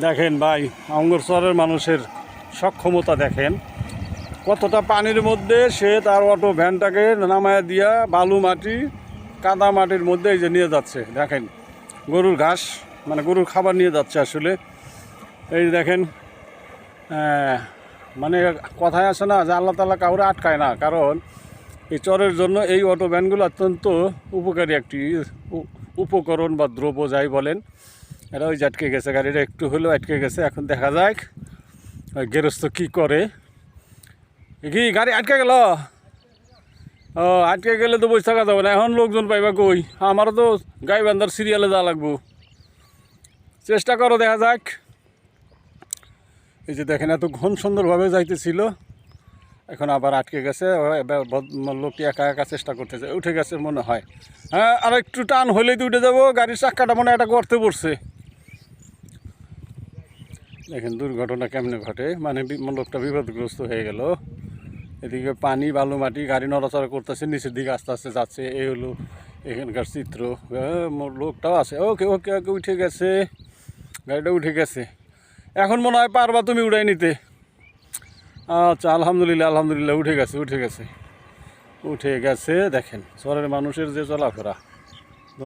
দেখেন ভাই অঙ্গরচরের মানুষের সক্ষমতা দেখেন। কতটা পানির মধ্যে সে তার অটো ভ্যানটাকে নামায় দিয়া বালু মাটি, কাদা মাটির মধ্যে এই যে নিয়ে যাচ্ছে। দেখেন, গরুর ঘাস মানে গরুর খাবার নিয়ে যাচ্ছে আসলে। এই দেখেন মানে কথায় আছে না যে আল্লাহ তালা কাউরে আটকায় না। কারণ এই চরের জন্য এই অটো ভ্যানগুলো অত্যন্ত উপকারী একটি উপকরণ বা দ্রব্য, যাই বলেন। এটা ওই যে আটকে গেছে, গাড়িটা একটু হলেও আটকে গেছে, এখন দেখা যাক গেরস্ত কী করে। কি, গাড়ি আটকে গেল? ও, আটকে গেলে তো বসে থাকা যাবে না, এখন লোকজন পাইবা কই? আমারও তো গাই বান্ধার সিরিয়ালে যাওয়া লাগবো। চেষ্টা করো, দেখা যাক। এই যে দেখেন, এত ঘন সুন্দরভাবে যাইতেছিল। এখন আবার আটকে গেছে লোকটি একা একা চেষ্টা করতেছে, উঠে গেছে মনে হয়। হ্যাঁ আর একটু টান হলেই তো উঠে যাব, গাড়ির চাক্কাটা মনে একটা গর্তে পড়ছে। দেখেন দুর্ঘটনা কেমনে ঘটে? মানে লোকটা বিপদগ্রস্ত হয়ে গেল। এদিকে পানি বালু মাটি গাড়ি নড়াচড়া করতেছে নিচের দিকে আস্তে আস্তে যাচ্ছে। এই হলো এখানকার চিত্র। হ্যাঁ, লোকটাও আছে। ওকে ওকে ওকে উঠে গেছে। গাড়িটা উঠে গেছে। এখন মনে হয় পারবা তুমি উড়াই নিতে। আচ্ছা আলহামদুলিল্লাহ আলহামদুলিল্লাহ উঠে গেছে উঠে গেছে। উঠে গেছে দেখেন শহরের মানুষের যে চলাফেরা।